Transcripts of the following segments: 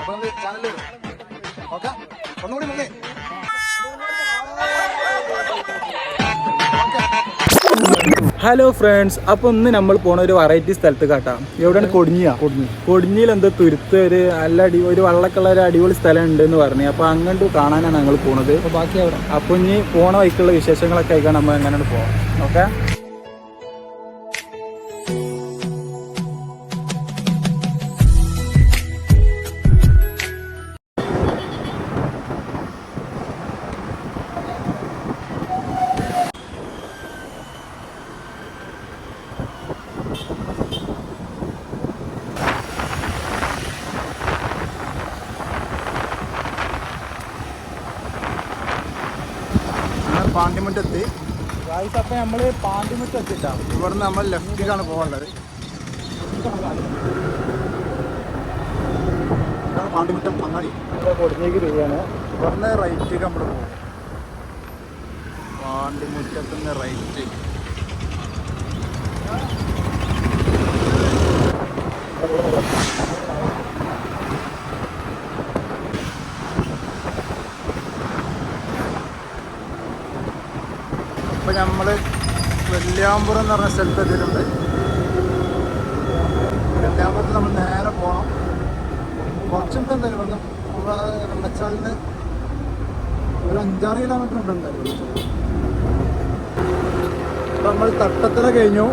അപ്പൊ നമുക്ക് ചാനലിൽ ഓക്കെ ഒന്നുകൂടി മുന്നേ. ഹലോ ഫ്രണ്ട്സ് അപ്പൊ ഇന്ന് നമ്മൾ പോണ ഒരു വെറൈറ്റി സ്ഥലത്ത് കാട്ടാം. എവിടെയാണ് കൊടിഞ്ഞിയാ കൊടിഞ്ഞി കൊടിഞ്ഞിയിൽ എന്തോ തുരുത്ത് ഒരു നല്ല അടി ഒരു വള്ളക്കുള്ള ഒരു അടിപൊളി സ്ഥലം ഉണ്ട് എന്ന് പറഞ്ഞു. അപ്പൊ അങ്ങോട്ട് കാണാനാണ് ഞങ്ങൾ പോണത്. ബാക്കി അവിടെ. അപ്പൊ ഇനി പോണ വഴിക്കുള്ള വിശേഷങ്ങളൊക്കെ ആയിക്കാണ് നമ്മൾ എങ്ങനെയാണ് പോവാം. ഓക്കെ പാണ്ടിമുറ്റെത്തി അപ്പൊ നമ്മൾ പാണ്ടിമുറ്റം എത്തിയിട്ടാണ് ഇവിടുന്ന് നമ്മൾ ലെഫ്റ്റിലാണ് പോകേണ്ടത്. പാണ്ടിമുറ്റം അങ്ങാടി രൂപയാണ്. ഇവിടുന്ന് റൈറ്റിലേക്ക് നമ്മൾ പോകും. പാണ്ടിമുറ്റത്തുനിന്ന് റൈറ്റ് ഇപ്പൊ നമ്മൾ വെള്ളിയാമ്പുറം എന്ന് പറഞ്ഞ സ്ഥലത്ത് എത്തിയിട്ടുണ്ട്. വെള്ളിയാമ്പുറത്ത് നമ്മൾ നേരെ പോകണം കുറച്ചുണ്ട് എന്തായാലും ഇവിടുന്ന് വെള്ളച്ചാലിന് ഒരു അഞ്ചാറ് കിലോമീറ്റർ ഉണ്ട് എന്തായാലും നമ്മൾ തട്ടത്തല കഴിഞ്ഞു.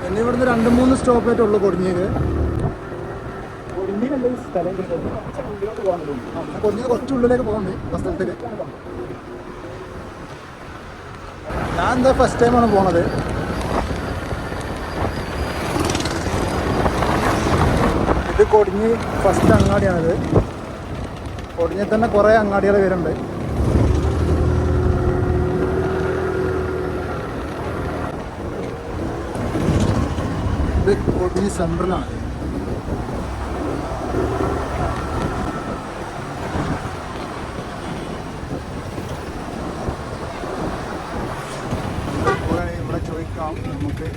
പിന്നെ ഇവിടുന്ന് രണ്ട് മൂന്ന് സ്റ്റോപ്പേറ്റ് ഉള്ളൂ കൊടിഞ്ഞീര്. കൊടിഞ്ഞിലല്ലേ ഈ സ്ഥലം കൊടിഞ്ഞീര് കുറച്ച് ഉള്ളിലേക്ക് പോകണ്ടേ ആ സ്ഥലത്തേക്ക്. ഞാൻ എന്താ ഫസ്റ്റ് ടൈമാണ് പോണത്? ഇത് കൊടിഞ്ഞ് ഫസ്റ്റ് അങ്ങാടിയാണിത്. കൊടിഞ്ഞിൽ തന്നെ കുറേ അങ്ങാടികൾ വരുന്നുണ്ട്. ഇത് കൊടിഞ്ഞ് സെൻട്രലാണ് ഇവിടെ ചോദിക്കാം നമുക്ക്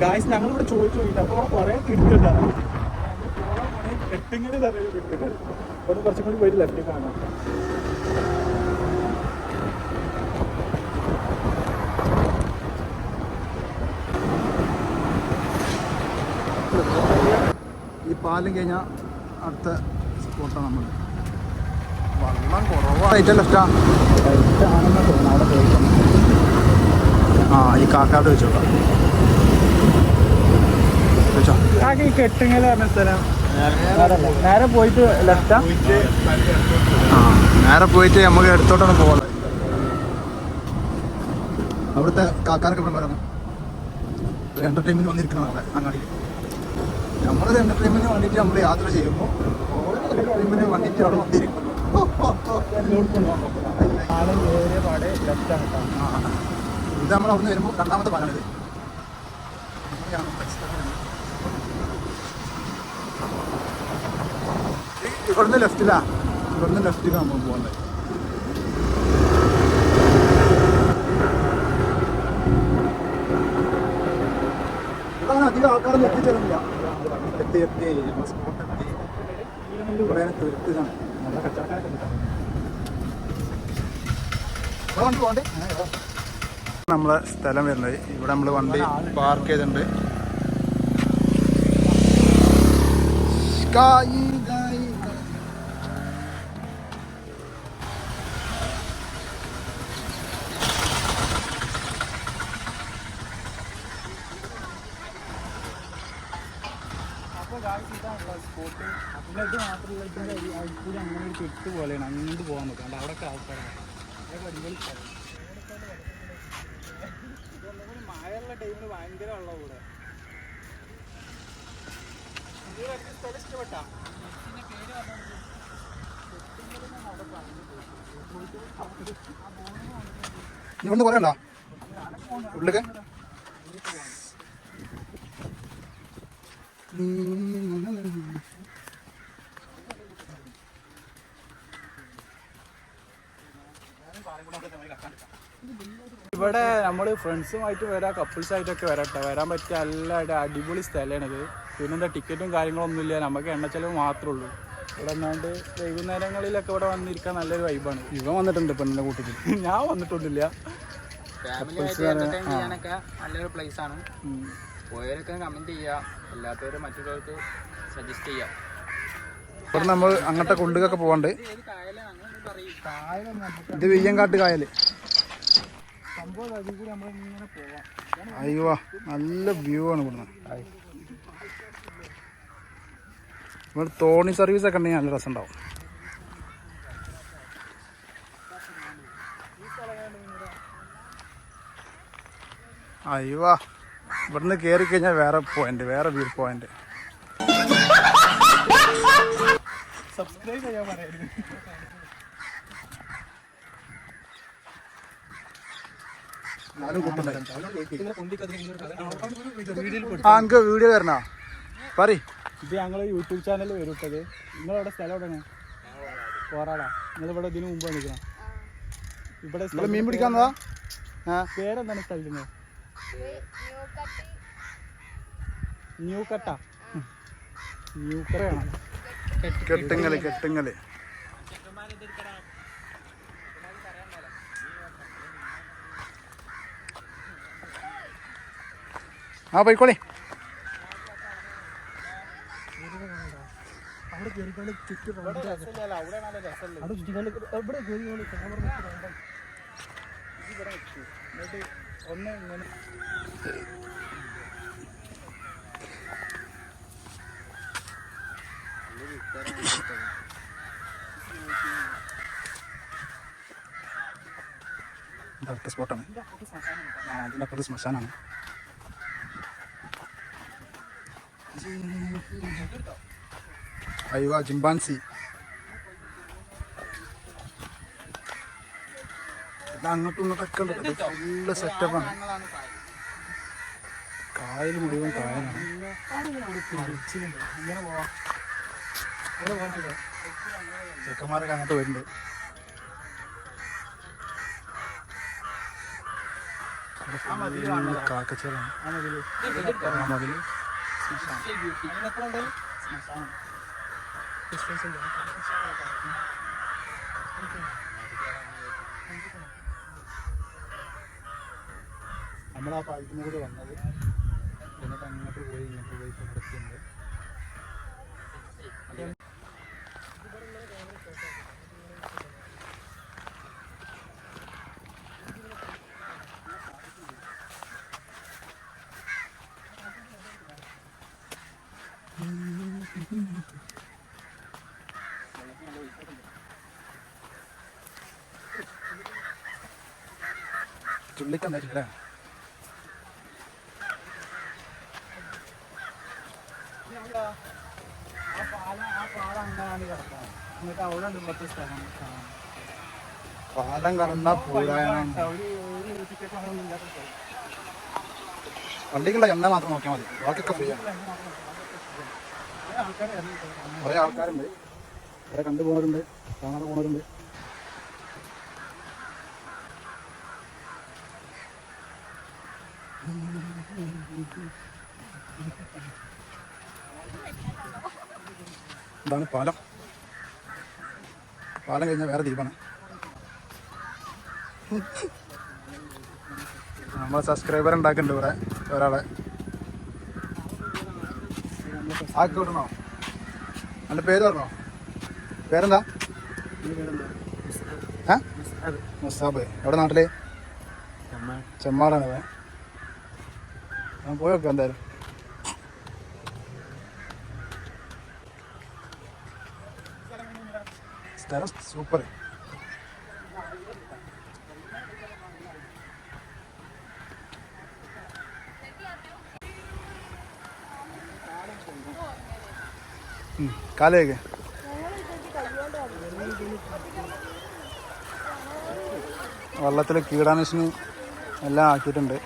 ഗായ്സ് ഞങ്ങളിവിടെ ചോദിച്ചു നോക്കിയിട്ട് അപ്പൊ അവിടെ കിട്ടില്ല കിട്ടുന്നുണ്ടാവും എട്ടിങ്ങനെ കിട്ടുന്നത് അവിടെ കുറച്ചും കൂടി പോയിട്ട് ലെഫ്റ്റ് കാണാം. ഈ പാലം കഴിഞ്ഞാൽ അടുത്ത സ്പോട്ടാണ് നമ്മൾ വെള്ളം കുറവായിട്ട് ലെഫ്റ്റാ ആണെന്ന് തോന്നുന്നു അവിടെ പോയിട്ട് ആ ഈ കാക്കാട് വെച്ചോളാം. ഈ കെട്ടിങ്ങൽ പറഞ്ഞ സ്ഥലം. നേരെ പോയിട്ട് ലെഫ്റ്റാ ആ നേരെ പോയിട്ട് നമുക്ക് എടുത്തോട്ടാണ് പോകുന്നത് അവിടുത്തെ കാക്കാരൊക്കെ ഇവിടെ വരണം എന്റർടൈൻമെന്റ് വന്നിരിക്കണം അവിടെ അങ്ങാടി. നമ്മളൊരു എന്റർടൈൻമെന്റിന് വേണ്ടിയിട്ട് നമ്മൾ യാത്ര ചെയ്യുമ്പോൾ എന്റർടൈൻമെന്റിന് വേണ്ടിയിട്ട് അവിടെ വന്നിരിക്കുന്നു. ഇത് നമ്മൾ അവിടുന്ന് വരുമ്പോൾ രണ്ടാമത്തെ പാലാണിത് ഇവിടുന്ന് ലെഫ്റ്റിലാ. ഇവിടുന്ന് ലെഫ്റ്റിലാണ് നമ്മൾ പോകുന്നത്. അധികം ആൾക്കാരൊന്നും എത്തിച്ചേരുന്നില്ല. നമ്മളെ സ്ഥലം വരുന്നത്. ഇവിടെ നമ്മൾ വണ്ടി പാർക്ക് ചെയ്തിട്ടുണ്ട് ഗായി ഗായി. അപ്പോൾ ഗായ്സ് ഇതാണുള്ള സ്പോട്ട് പിന്നെ ഇത് മാത്രമല്ല ഇതിന്റെ കെട്ട് പോലെയാണ് അങ്ങോട്ട് പോകാൻ നോക്കാം. അവിടെയൊക്കെ ആൾക്കാരാണ്. അതൊക്കെ അടിപൊളി സ്ഥലം. ഇതൊന്നുകൂടി മഴയുള്ള ടൈമിൽ ഭയങ്കര വെള്ളം കൂടെ സ്ഥലം ഇഷ്ടപ്പെട്ടാ? പേര് ഇവിടുന്ന് കുറയണ്ട ഉള്ളിലേക്ക്? ഇവിടെ നമ്മൾ ഫ്രണ്ട്സുമായിട്ട് വരാം കപ്പിൾസ് ആയിട്ടൊക്കെ വരട്ടെ. വരാൻ പറ്റിയ നല്ല അടി- അടിപൊളി സ്ഥലമാണിത്. പിന്നെന്താ ടിക്കറ്റും കാര്യങ്ങളൊന്നും ഇല്ല നമുക്ക് എണ്ണ ചെലവ് മാത്രമേ ഉള്ളൂ ഇവിടെ എന്നാണ്ട് വൈകുന്നേരങ്ങളിലൊക്കെ ഇവിടെ വന്നിരിക്കാൻ നല്ലൊരു വൈബാണ് ഇവ വന്നിട്ടുണ്ട് പെണ്ണിന്റെ കൂട്ടത്തിൽ. ഞാൻ വന്നിട്ടൊന്നുമില്ല. നല്ലൊരു പ്ലേസ് ആണ്. പോയവരൊക്കെ കമന്റ് ചെയ്യുക അല്ലാത്തവർ മറ്റുള്ളവർക്ക് സജസ്റ്റ് ചെയ്യാം. ഇവിടെ നമ്മൾ അങ്ങോട്ട് കൊണ്ടുകൊക്കെ പോവാണ്ട്. ഇത് വിയ്യങ്കാട്ട് കായൽ സംഭവം അതിൽ കൂടി നമ്മളിങ്ങനെ പോവാം അയ്യോ നല്ല വ്യൂ ആണ് ഇവിടുന്ന്. ഇവിടെ തോണി സർവീസ് ഒക്കെ ഉണ്ടെങ്കിൽ നല്ല രസമുണ്ടാവും. അയ്യോ ഇവിടുന്ന് കയറി കഴിഞ്ഞാൽ വേറെ പോയിന്റ് വേറെ വ്യൂ പോയിന്റ് സബ്സ്ക്രൈബ് ചെയ്യാൻ പറയരുത് ആ എനിക്ക് വീഡിയോ തരണോ? പറ ഇത് ഞങ്ങൾ യൂട്യൂബ് ചാനൽ വരും ഇട്ടത് നിങ്ങളവിടെ സ്ഥലം എവിടെയാണ്? കോറാടാ നിങ്ങളിവിടെ ഇതിനു മുമ്പ് നിൽക്കണം ഇവിടെ മീൻ പിടിക്കാന്നതാ? പേരെന്താണ് സ്ഥലത്തിന് ന്യൂ കട്ട ന്യൂ കട്ടയാണ് കെട്ടുങ്ങൽ കെട്ടുങ്ങൽ. ആ പോയിക്കോളി. അടുത്ത സ്പോട്ടാണ് അതിന്റെ അപ്പുറത്ത് ശ്മശാനാണ്. അയ്യോ ജിംബാൻസി ഇത് അങ്ങോട്ടും ഇങ്ങോട്ടൊക്കെ ഉണ്ട് ഫുള്ള് സെറ്റപ്പാണ് കായൽ മുഴുവൻ കായലാണ്. ചെക്കന്മാരൊക്കെ അങ്ങോട്ട് വരുന്നുണ്ട്. കാക്കച്ചേറാണ് ആ മതിൽ. നമ്മൾ ആ പാലത്തിനോട് വന്നത്. എന്നിട്ട് അങ്ങോട്ട് പോയി ഇങ്ങോട്ട് പോയി ഇപ്പോൾ ഇവിടെ എത്തിയിട്ടുണ്ട് ചുള്ളിക്കണ്ടായിട്ടില്ലേ ആ പാലം ആ പാലം അങ്ങനെയാണ് കിടക്കുന്നത് എന്നിട്ട് അവിടെ ഉണ്ട് ഇവിടുത്തെ സ്ഥലം കാണാൻ. പാലം കടന്ന സ്ഥലം. വണ്ടിക്കുള്ള എണ്ണ മാത്രം നോക്കിയാൽ മതി ബാക്കിയൊക്കെ ഫ്രീ ആണ്. കുറേ ആൾക്കാരുണ്ട് കുറേ കണ്ടു പോകുന്നവരുണ്ട് കാണാതെ പോകുന്നവരുണ്ട് ഇതാണ് പാലം. പാലം കഴിഞ്ഞാൽ വേറെ ദ്വീപാണ്. നമ്മൾ സബ്സ്ക്രൈബർ ഉണ്ടാക്കുന്നുണ്ട് ഇവിടെ ഒരാളെ. ആക്കി വിടണോ? എന്റെ പേര് പറഞ്ഞോ? പേരെന്താ? മുസ്താബ്. മുസാബ് എവിടെ നാട്ടിൽ? ചെമ്മാടാണ്. ഞാൻ പോയി നോക്കാം എന്തായാലും സ്ഥലം സൂപ്പർ കാലേക്ക് വെള്ളത്തിൽ കീടാനുഷ്ണി എല്ലാം ആക്കിയിട്ടുണ്ട്.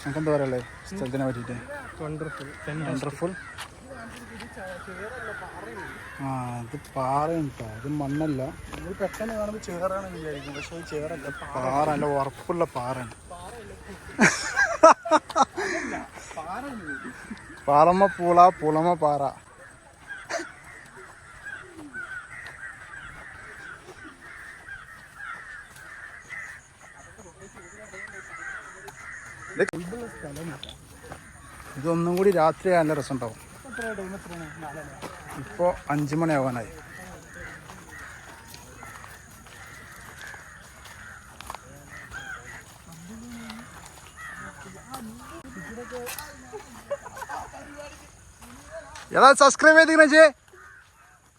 നമുക്ക് എന്താ പറയല്ലേ? സ്ഥലത്തിനെ പറ്റിയിട്ട്? വണ്ടർഫുൾ ആ ഇത് പാറയാണ് കേട്ടോ. ഇത് മണ്ണല്ല. നമ്മൾ പെട്ടെന്ന് കാണുമ്പോൾ ചേറാണ് വിചാരിക്കും. പക്ഷെ അത് ചേറല്ല പാറ. നല്ല ഉറപ്പുള്ള പാറയാണ്. പാറമ്മ പൂള പുളമ പാറ. ഇതൊന്നും കൂടി രാത്രി നല്ല രസമുണ്ടാവും. ഇപ്പോൾ അഞ്ച് മണിയാവാനായി ഏതാ സബ്സ്ക്രൈബ് ചെയ്തിരിക്കണേ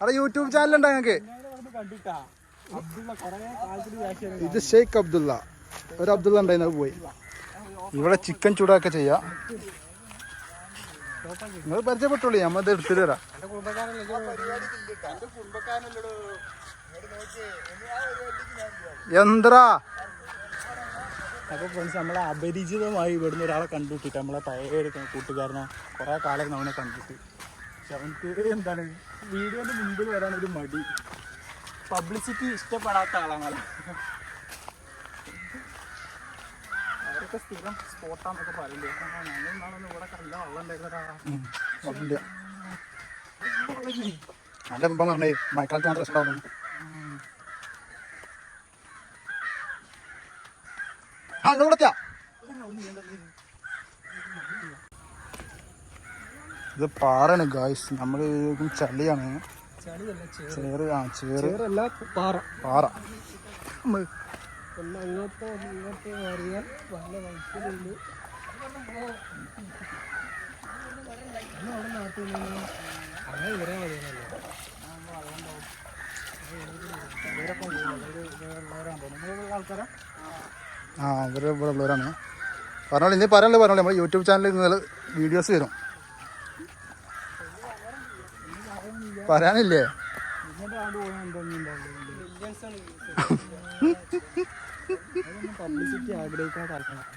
അവിടെ യൂട്യൂബ് ചാനൽ ഉണ്ടോ ഞങ്ങൾക്ക് ഇത് ഷെയ്ഖ് അബ്ദുള്ള. ഒരു അബ്ദുള്ള ഉണ്ടായിരുന്നു പോയി. ഇവിടെ ചിക്കൻ ചൂടാക്കെ ചെയ്യാം. നിങ്ങൾ പരിചയപ്പെട്ടോളൂ നമ്മത് എടുത്തിട്ട് തരാം എന്തറാ അപ്പോൾ ഫ്രണ്ട്സ് നമ്മളെ അപരിചിതമായി ഇവിടുന്ന് ഒരാളെ കണ്ടുപിട്ടിട്ട് നമ്മളെ പഴയ ഒരു കൂട്ടുകാരനെ കുറേ കാലം അവനെ കണ്ടിട്ട്. പക്ഷെ എന്താണ്? വീഡിയോന്റെ മുമ്പിൽ വരാൻ ഒരു മടി. പബ്ലിസിറ്റി ഇഷ്ടപ്പെടാത്ത ആളാണല്ലോ. അവരൊക്കെ സ്ഥിരം സ്പോട്ടാന്നൊക്കെ പറയില്ലേ. ഞങ്ങൾ നാളൊന്നും ഇവിടെ കണ്ട വെള്ളം ഉണ്ടായിരുന്ന ഇല്ല നല്ല മുമ്പ് പറഞ്ഞേ മഴക്കാലത്ത് നല്ല രസമുണ്ടാവും ആ നിങ്ങൾ വിളിച്ചാ ഇത് പാറയാണ് ഗായ്സ് നമ്മൾ ചളിയാണ്. ചേറ്. ആ ചേറ്. പാറ. പാറ. എല്ലാം അങ്ങോട്ടോ ഇങ്ങോട്ടോ അറിയാൻ അവിടെ നാട്ടിൽ നിന്ന്? അങ്ങനെ ഉള്ളവരാണ് ആൾക്കാരാ ആ ഇവരെ ഇവിടെ ഉള്ളവരാണ്. പറഞ്ഞോളൂ ഇനി പറയാനുള്ളത് പറഞ്ഞോളൂ. നമ്മൾ യൂട്യൂബ് ചാനലിൽ നിങ്ങൾ വീഡിയോസ് വരും. പറയാനില്ലേ? പബ്ലിസിറ്റി ആഗ്രഹിക്കാത്ത ആൾക്കാരാണ്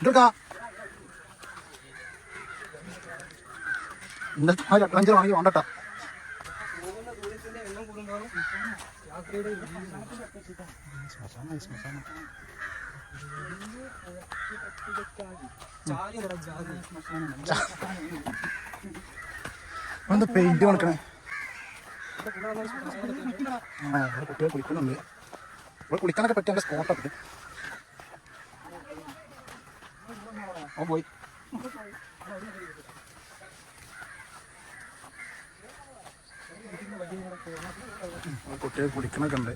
ഇതൊക്കെ ഇന്നത്തെ ആ അഞ്ച് വാങ്ങി വേണ്ടട്ടാ. എന്താ പെയിന്റ് കൊടുക്കണേ കുട്ടികൾ കുളിക്കുന്നുണ്ട്. ഇവിടെ കുളിക്കാനൊക്കെ പറ്റിയ നല്ല സ്പോട്ടൊക്കെ ഓ പോയി. കുട്ടികൾ കുളിക്കണൊക്കെ ഉണ്ട്.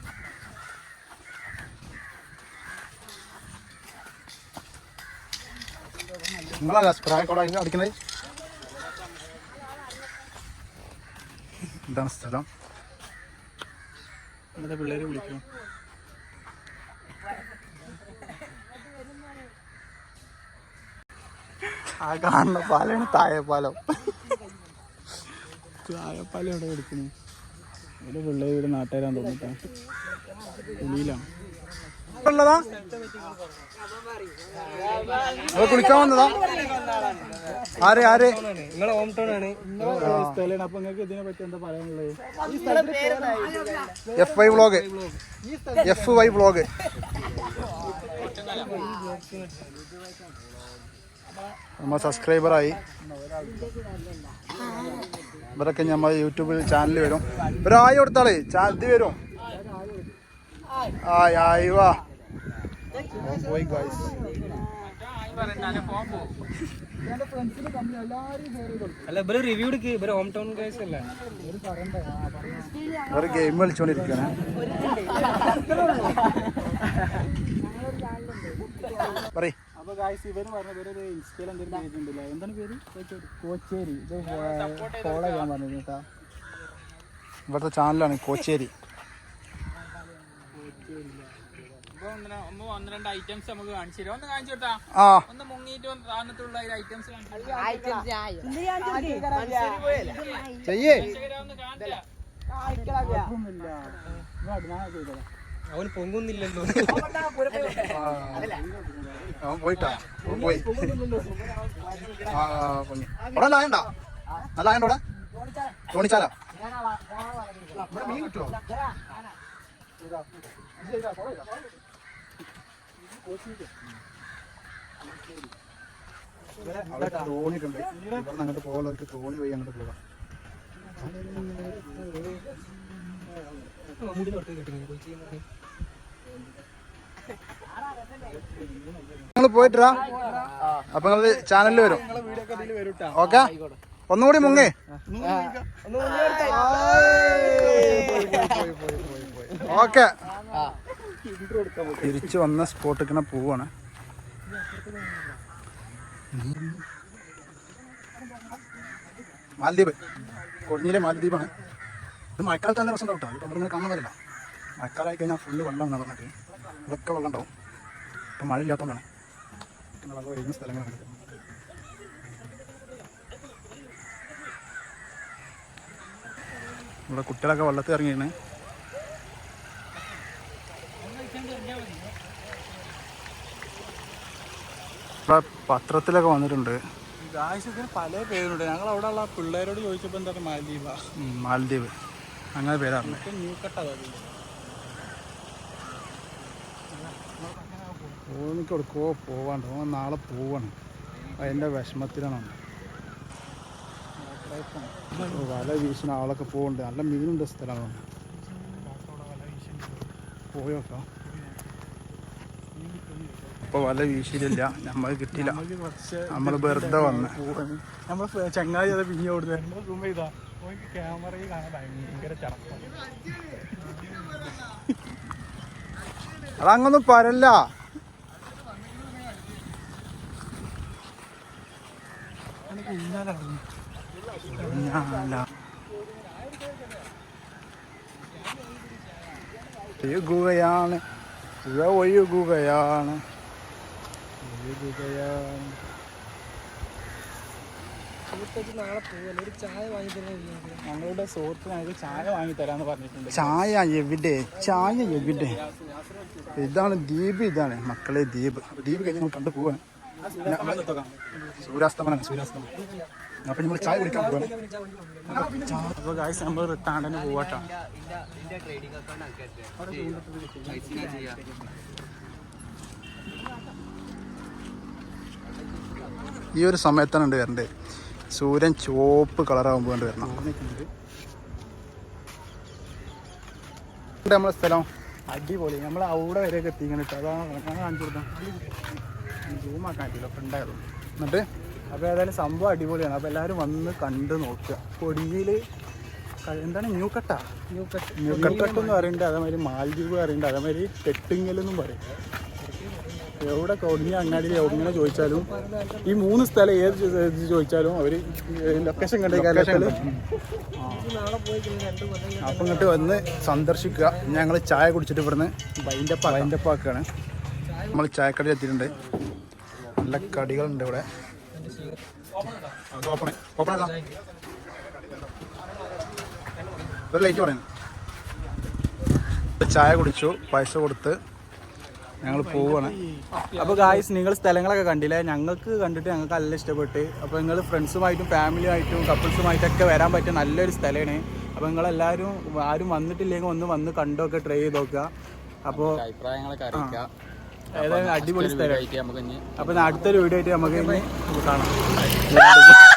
നിങ്ങളല്ല സ്പ്രേ കൂടെ അടിക്കുന്നത് ഇതാണ് സ്ഥലം. പിള്ളേര് വിളിക്കും. ആ കാണുന്ന പാലാണ് താഴെ പാലം ചായപ്പാലം എവിടെ കൊടുക്കണേ ഇവിടെ പിള്ളേർ ഇവിടെ നാട്ടുകാരാൻ തോന്നിട്ടാ പുളിയിലാണ് ഉള്ളതാ? അത് കുളിക്കാൻ വന്നതാ. ആരെ ആരെ? നിങ്ങളെ ഹോം ടൗൺ ആണ്. സ്ഥലമാണ്. അപ്പൊ നിങ്ങൾക്ക് ഇതിനെ പറ്റി എന്താ പറയാനുള്ളത്? F Y vlog F Y vlog നമ്മൾ സബ്സ്ക്രൈബറായി ഇവരൊക്കെ നമ്മൾ യൂട്യൂബിൽ ചാനൽ വരും. ഒരായി കൊടുത്താളേ ചാനൽ വരും. ആയി ആയി വാ. പോയി ഗൈസ് അല്ല ഇവർ റിവ്യൂ എടുക്ക്. ഇവർ ഹോം ടൗൺ ഗൈസ് അല്ലേ? ഒരു ഗെയിം കളിച്ചോണ്ടിരിക്കുകയാണ് പറയ്. അപ്പൊ ഗായ്സ് ഇവർ പറഞ്ഞ ഇവരൊരു ഇൻസ്റ്റയിൽ എന്തെങ്കിലും പേജ് ഉണ്ടല്ലോ. എന്താണ് പേര്? കോച്ചേരി. ഇത് ഫോളോ ചെയ്യാൻ പറഞ്ഞു കേട്ടാ. ഇവിടുത്തെ ചാനലാണ് കോച്ചേരി. ചെയ്യേ. അവൻ പൊങ്ങുന്നില്ലല്ലോ. അവൻ പോയിട്ടാ. പോയി. അവിടെ നല്ല ആയണ്ടാ നല്ല ആയണ്ട അവിടെ? തോണിച്ചാല? ഇവിടെ മീൻ കിട്ടുമോ അവിടെ ഇവിടെ അങ്ങോട്ട് പോകുന്നവർക്ക് തോണി വഴി അങ്ങോട്ട് പോകാം. നിങ്ങൾ പോയിട്ടാ അപ്പൊ നിങ്ങൾ ചാനലിൽ വരും. ഓക്കെ? ഒന്നുകൂടി മുങ്ങേ. ഓക്കെ. തിരിച്ചു വന്ന സ്പോട്ട് സ്പോട്ടിക്കണ പോവാണ്. മാലദ്വീപ്. കൊടിഞ്ഞിലെ മാലദ്വീപാണ്. ഇത് മഴക്കാലത്ത് നല്ല പ്രശ്നം കേട്ടോ. കാണാൻ വരില്ല മഴക്കാലമായി കഴിഞ്ഞാൽ ഫുള്ള് വെള്ളം നടന്നിട്ട് ഇതൊക്കെ വെള്ളം ഉണ്ടാവും. ഇപ്പം മഴ ഇല്ലാത്തതുകൊണ്ടാണ് പിന്നെ വെള്ളം ഒഴിയുന്ന സ്ഥലങ്ങളാണ് നമ്മുടെ ഇവിടെ കുട്ടികളൊക്കെ വെള്ളത്തിൽ ഇറങ്ങിയാണ് ഇവിടെ പത്രത്തിലൊക്കെ വന്നിട്ടുണ്ട്. ആവശ്യത്തിന് പല പേരുണ്ട്. ഞങ്ങൾ അവിടെ ഉള്ള പിള്ളേരോട് ചോദിച്ചപ്പോൾ എന്താ മാലദ്വീപ. മാലദ്വീപ്. അങ്ങനെ പേരാണ്. ന്യൂ കട്ട ഓനിക്ക് എടുക്കോ പോവാണ്ട്. ഓൻ നാളെ പോവാണ്. അതിന്റെ വിഷമത്തിലാണ് വല വീശുന്ന ആളൊക്കെ പോകുന്നുണ്ട് നല്ല മീനുണ്ട് സ്ഥലമാണ് പോയോക്കാം ഇപ്പൊ വല വീശിയില്ല നമ്മൾ കിട്ടിയില്ല. നമ്മൾ വെറുതെ വന്ന്. നമ്മൾ ചങ്ങാതി അത് പിന്നെ ഓടുന്നത് നമ്മൾ സൂം ചെയ്താ ക്യാമറയിൽ കാണാൻ ഭയങ്കര ചടപ്പാണ് അതങ്ങൊന്നും പരല്ല ഒഴുകുകയാണ് പുഴ ഒഴുകുകയാണ്. ഒഴുകുകയാണ്. ഞങ്ങളുടെ സുഹൃത്തിനായിട്ട് ചായ വാങ്ങി തരാന്ന് പറഞ്ഞിട്ടുണ്ട്. ചായ എവിടെ? ചായ എവിടെ? ഇതാണ് ദ്വീപ് ഇതാണ് മക്കളെ ദ്വീപ്. ദ്വീപ് കഴിഞ്ഞ് കണ്ടു പോവാണ്. സൂര്യാസ്തമനാണ് സൂര്യാസ്തമനം അപ്പൊ നമ്മൾ ചായ കുടിക്കാൻ പോവാണ്. അപ്പോൾ ഗായ്സ് നമ്മൾ റിട്ടാണ്ടന് പോവാട്ടോ. ഈ ഒരു സമയത്താണ് ഉണ്ട് വരണ്ടേ. സൂര്യൻ ചുവപ്പ് കളറാകുമ്പോൾ കൊണ്ട് വരണം. നമ്മളെ സ്ഥലം. അടിപൊളി. നമ്മൾ അവിടെ വരെയൊക്കെ എത്തിക്കണം കേട്ടോ അതാണ് കാണിച്ചു കൊടുക്കാം സൂം ആക്കാൻ പറ്റില്ല ഫ്രണ്ടായിരുന്നു എന്നിട്ട് അപ്പോൾ ഏതായാലും സംഭവം അടിപൊളിയാണ്. അപ്പോൾ എല്ലാവരും വന്ന് കണ്ട് നോക്കുക. കൊടിയിൽ എന്താണ്? New cut new cut new cut എന്ന് പറയുന്നുണ്ട്. അതേമാതിരി മാൽദ്വീപ് പറയുന്നുണ്ട്. അതേമാതിരി കെട്ടിങ്ങൽ എന്നും പറയും. എവിടെ കൊടിഞ്ഞ അങ്ങാടിയിൽ എവിടെ ചോദിച്ചാലും? ഈ മൂന്ന് സ്ഥലം ഏത് ചോദിച്ചാലും അവർ ലൊക്കേഷൻ കണ്ടേക്കാലും അപ്പം ഇങ്ങോട്ട് വന്ന് സന്ദർശിക്കുക. ഞങ്ങൾ ചായ കുടിച്ചിട്ട് ഇവിടുന്ന് ബൈന്റെ വൈൻഡപ്പ് പാക്കാണ് നമ്മൾ ചായക്കടയിൽ എത്തിയിട്ടുണ്ട്. നല്ല കടികളുണ്ട് ഇവിടെ. ഓപ്പൺ ആക്കാം. ഒരു ലൈറ്റ് പറയുന്നു. ചായ കുടിച്ചു പൈസ കൊടുത്ത് ഞങ്ങൾ പോവാണ്. അപ്പോൾ ഗായ്സ് നിങ്ങൾ സ്ഥലങ്ങളൊക്കെ കണ്ടില്ലേ? ഞങ്ങൾക്ക് കണ്ടിട്ട് ഞങ്ങൾക്ക് നല്ല ഇഷ്ടപ്പെട്ട്. അപ്പോൾ നിങ്ങൾ ഫ്രണ്ട്സുമായിട്ടും ഫാമിലിയായിട്ടും കപ്പിൾസുമായിട്ടൊക്കെ വരാൻ പറ്റിയ നല്ലൊരു സ്ഥലമാണ് അപ്പോൾ നിങ്ങളെല്ലാവരും ആരും വന്നിട്ടില്ലെങ്കിൽ ഒന്ന് വന്ന് കണ്ടൊക്കെ ട്രൈ ചെയ്ത് നോക്കുക. അപ്പോൾ അഭിപ്രായങ്ങളൊക്കെ അറിയിക്കുക. ഏതായാലും അടിപൊളി സ്ഥലമായിട്ട് നമുക്ക് അപ്പോൾ അടുത്തൊരു വീഡിയോ ആയിട്ട് നമുക്ക് കാണാം.